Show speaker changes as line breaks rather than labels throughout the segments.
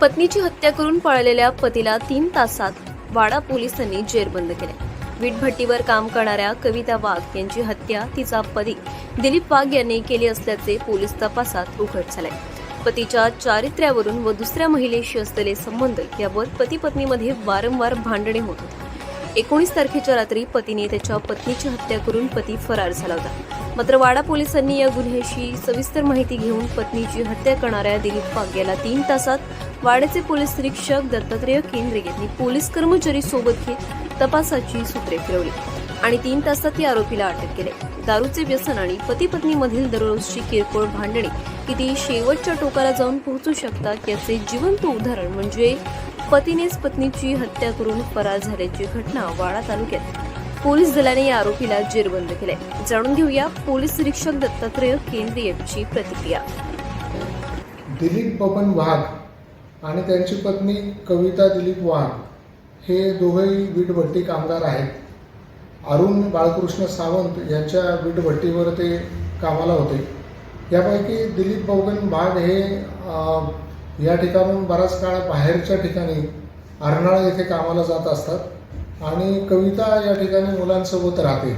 पत्नीची हत्या करून पळालेल्या पतीला तीन तासात वाडा पोलिसांनी जेरबंद केले. वीटभट्टीवर काम करणाऱ्या कविता वाघ यांची हत्या तिचा पती दिलीप वाघ यांनी केली असल्याचे पोलीस तपासात उघड झाले पतीच्या चारित्र्यावरून व दुसऱ्या महिलेशी असलेले संबंध यावर पती पत्नीमध्ये वारंवार भांडणे होत होते. एकोणीस तारखेच्या रात्री पतीने त्याच्या पत्नीची हत्या करून पती फरार झाला होता. मात्र वाडा पोलिसांनी या गुन्ह्याची सविस्तर माहिती घेऊन पत्नीची हत्या करणाऱ्या दिलीप वाघ याला तीन तासात वाड्याचे पोलीस निरीक्षक दत्तात्रेय केंद्रे यांनी पोलीस कर्मचारी सोबत घेत तपासाची सूत्रे फिरवली आणि तीन तासात या आरोपीला अटक केले. दारूचे व्यसन आणि पती पत्नीमधील दररोजची किरकोळ भांडणे किती शेवटच्या टोकाला जाऊन पोहोचू शकतात याचे जिवंत उदाहरण म्हणजे पतीनेच पत्नीची हत्या करून फरार झाल्याची घटना वाडा तालुक्यात. पोलीस दलाने या आरोपीला जेरबंद केले जाणून घेऊया पोलीस निरीक्षक दत्तात्रेय केंद्रे यांची प्रतिक्रिया.
दिलीप बबन वाघ आणि त्यांची पत्नी कविता दिलीप वाघ हे दोघंही वीटभट्टी कामगार आहेत. अरुण बाळकृष्ण सावंत यांच्या वीटभट्टीवर ते कामाला होते. यापैकी दिलीप बौगन भाग हे या ठिकाणून बराच काळ बाहेरच्या ठिकाणी अर्नाळा येथे कामाला जात असतात आणि कविता या ठिकाणी मुलांसोबत राहते.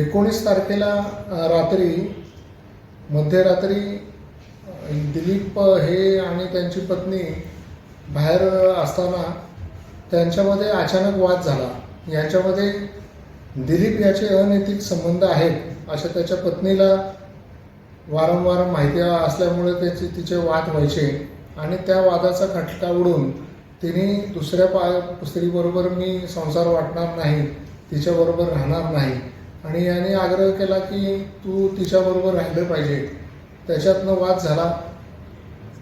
एकोणीस तारखेला रात्री मध्यरात्री दिलीप हे आणि त्यांची पत्नी बाहेर असताना त्यांच्यामध्ये अचानक वाद झाला. यांच्यामध्ये दिलीप याचे अनैतिक संबंध आहेत अशा त्याच्या पत्नीला वारंवार माहिती असल्यामुळे त्याचे तिचे वाद व्हायचे आणि त्या वादाचा खटका उडून तिने दुसऱ्या पा स्त्रीबरोबर मी संसार वाटणार नाही तिच्याबरोबर राहणार नाही. आणि याने आग्रह केला की तू तिच्याबरोबर राहिलं पाहिजे. त्याच्यातनं वाद झाला.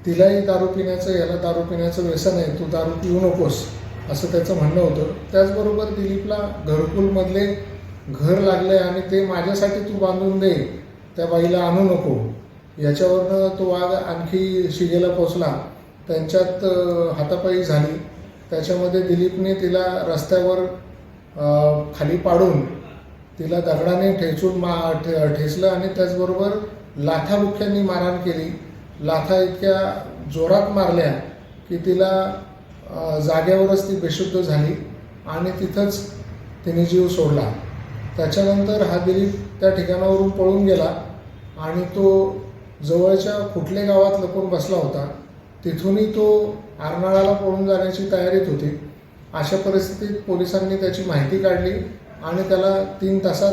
तिलाही दारू पिण्याचं याला दारू पिण्याचं व्यसन आहे तू दारू पिऊ नकोस असं त्याचं म्हणणं होतं. त्याचबरोबर दिलीपला घरकुलमधले घर लागले आणि ते माझ्यासाठी तू बांधून दे त्या बाईला आणू नको. याच्यावरनं तो वाघ आणखी शिगेला पोचला. त्यांच्यात अ, हातापायी झाली. त्याच्यामध्ये दिलीपने तिला रस्त्यावर खाली पाडून तिला दगडाने ठेचून मा ठे ठेचलं आणि त्याचबरोबर लाथाबुक्क्यांनी मारहाण केली. लाथा इतक्या जोरात मारल्या की तिला जाग्यावरच ती बेशुद्ध झाली आणि तिथंच तिने जीव सोडला. त्याच्यानंतर हा दिलीप त्या ठिकाणावरून पळून गेला आणि तो जवळच्या कुठले गावात लपून बसला होता. तिथूनही तो आरनाळाला पळून जाण्याची तयारीत होती. अशा परिस्थितीत पोलिसांनी त्याची माहिती काढली. आणि त्याला तीन तासात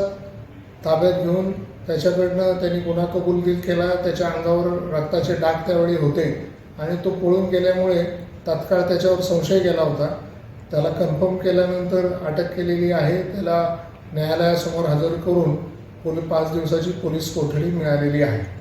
ताब्यात घेऊन त्याच्याकडनं त्यांनी गुन्हा कबूलगीर केला. त्याच्या अंगावर रक्ताचे डाग त्यावेळी होते. आणि तो पळून गेल्यामुळे तात्काळ त्याच्यावर संशय गेला होता. त्याला कन्फर्म केल्यानंतर अटक केलेली आहे. त्याला न्यायालयासमोर हजर करून पोलीस पाच दिवसाची पोलीस कोठडी मिळालेली आहे.